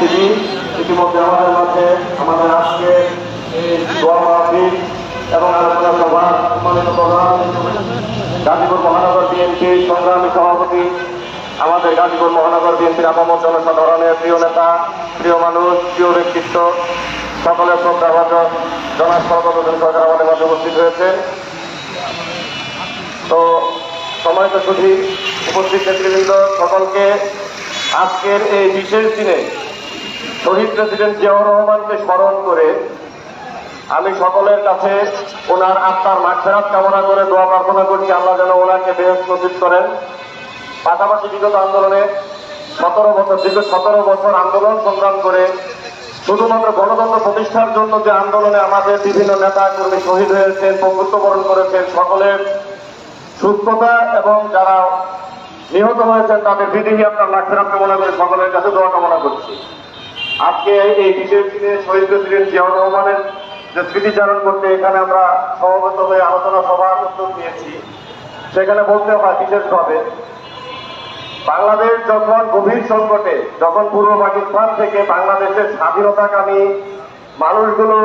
উপস্থিতি ইতিমধ্যে আমাদের মাঝে, আমাদের আজকে এবং আলোচনা সভা সম্মানিত প্রধান গাজীপুর মহানগর বিএনপি সংগ্রামী সভাপতি, আমাদের গাজীপুর মহানগর বিএনপির আপামর জনসাধারণের প্রিয় নেতা, প্রিয় মানুষ, প্রিয় ব্যক্তিত্ব, সকলের শ্রদ্ধাভাজন জনাব সর্বপ্রধান সরকার আমাদের মাঝে উপস্থিত হয়েছেন। তো সময়ত শুধু উপস্থিত নেতৃবৃন্দ সকলকে আজকের এই বিশেষ দিনে শহীদ প্রেসিডেন্ট জিয়াউর রহমানকে স্মরণ করে আমি সকলের কাছে ওনার আত্মার মাঠফেরাত কামনা করে দোয়া প্রার্থনা করছি। আল্লাহ যেন ওনাকে বেহস নসিব করেন। পাশাপাশি বিগত আন্দোলনে সতেরো বছর, দীর্ঘ সতেরো বছর আন্দোলন সংগ্রাম করে শুধুমাত্র গণতন্ত্র প্রতিষ্ঠার জন্য যে আন্দোলনে আমাদের বিভিন্ন নেতা কর্মী শহীদ হয়েছেন বন্ধুত্ববরণ করেছেন, সকলের সুস্থতা এবং যারা নিহত হয়েছেন তাদের বিধিহি আপনার লাখেরাত কামনা করে সকলের কাছে দোয়া কামনা করছি। আজকে এই বিশেষ দিনে শহীদ প্রেসিডেন্ট জিয়াউর রহমানের যে স্মৃতিচারণ করতে এখানে আমরা সমবেত হয়ে আলোচনা সভার উদ্যোগ নিয়েছি। সেখানে বলতে হয় বিশেষভাবে, বাংলাদেশ যখন গভীর সংকটে, যখন পূর্ব পাকিস্তান থেকে বাংলাদেশের স্বাধীনতাকামী মানুষগুলো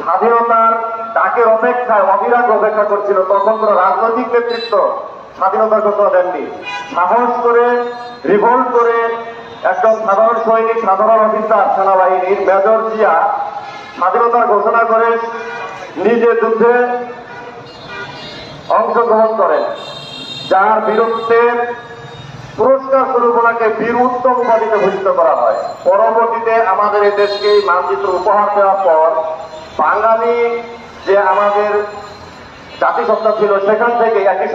স্বাধীনতার ডাকের অপেক্ষায় অবিরাগ অপেক্ষা করছিল, তখন কোনো রাজনৈতিক নেতৃত্ব স্বাধীনতার ঘোষণা দেননি। সাহস করে রিভোল্ট করে একজন সাধারণ সৈনিক, সাধারণ অফিসার, সেনাবাহিনীর মেজর জিয়া স্বাধীনতার ঘোষণা করে নিজে যুদ্ধে অংশগ্রহণ করেন। যার বিরুদ্ধে পুরস্কার স্বরূপ ওনাকে বীর উত্তম উপাধিতে ভূষিত করা হয়। পরবর্তীতে আমাদের এই দেশকে মানচিত্র উপহার দেওয়ার পর বাঙালি যে আমাদের জাতিসত্তা ছিল, সেখান থেকে একটি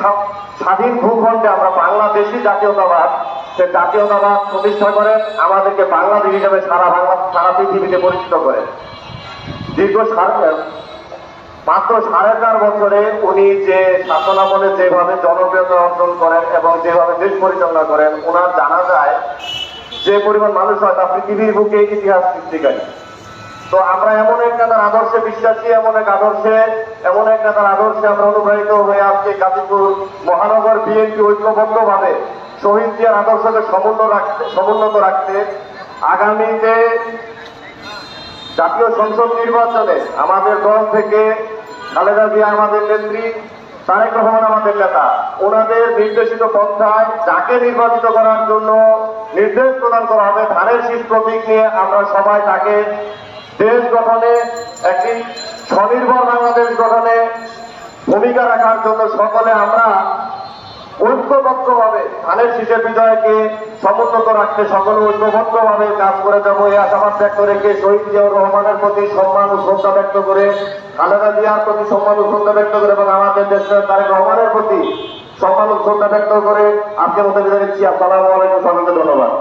স্বাধীন ভূখণ্ডে আমরা বাংলাদেশি জাতীয়তাবাদ সে জাতীয়তাবাদ প্রতিষ্ঠা করেন, আমাদেরকে বাংলাদেশ হিসেবে সারা বাংলা সারা পৃথিবীতে পরিচিত করেন দীর্ঘ সাড়ে মাত্র সাড়ে চার বছরে উনি যে শাসনামলে যেভাবে জনপ্রিয়তা অর্জন করেন এবং যেভাবে দেশ পরিচালনা করেন ওনার জানা যায় যে পরিমাণ মানুষ হয় তা পৃথিবীর বুকে ইতিহাস সৃষ্টিকারী। তো আমরা এমন এক নেতার আদর্শে বিশ্বাসী, এমন এক আদর্শে এমন এক নেতার আদর্শে আমরা অনুপ্রাণিত হয়ে আজকে গাজীপুর মহানগর বিএনপি ঐক্যবদ্ধ ভাবে শহীদ জিয়ার আদর্শকে সমুন্নত রাখতে সমুন্নত রাখতে আগামীতে জাতীয় সংসদ নির্বাচনে আমাদের দল থেকে খালেদা জিয়া আমাদের নেত্রী, তারেক রহমান আমাদের নেতা। ওনাদের নির্দেশিত পন্থায় যাকে নির্বাচিত করার জন্য নির্দেশ প্রদান করা হবে, ধানের শীষ প্রতীক নিয়ে আমরা সবাই তাকে দেশ গঠনে একটি স্বনির্ভর বাংলাদেশ গঠনে ভূমিকা রাখার জন্য সকলে আমরা ঐক্যবদ্ধভাবে ধানের শীষের বিজয়কে সমুন্নত রাখতে সকলে ঐক্যবদ্ধভাবে কাজ করে যাব। এই আশাবাদ ব্যক্ত রেখে শহীদ জিয়াউর রহমানের প্রতি সম্মান ও শ্রদ্ধা ব্যক্ত করে, খালেদা জিয়ার প্রতি সম্মান ও শ্রদ্ধা ব্যক্ত করে এবং আমাদের দেশের তারেক রহমানের প্রতি সম্মান ও শ্রদ্ধা ব্যক্ত করে আজকের মতো বিদায় দিচ্ছি আসসালামু আলাইকুম, সকলকে ধন্যবাদ।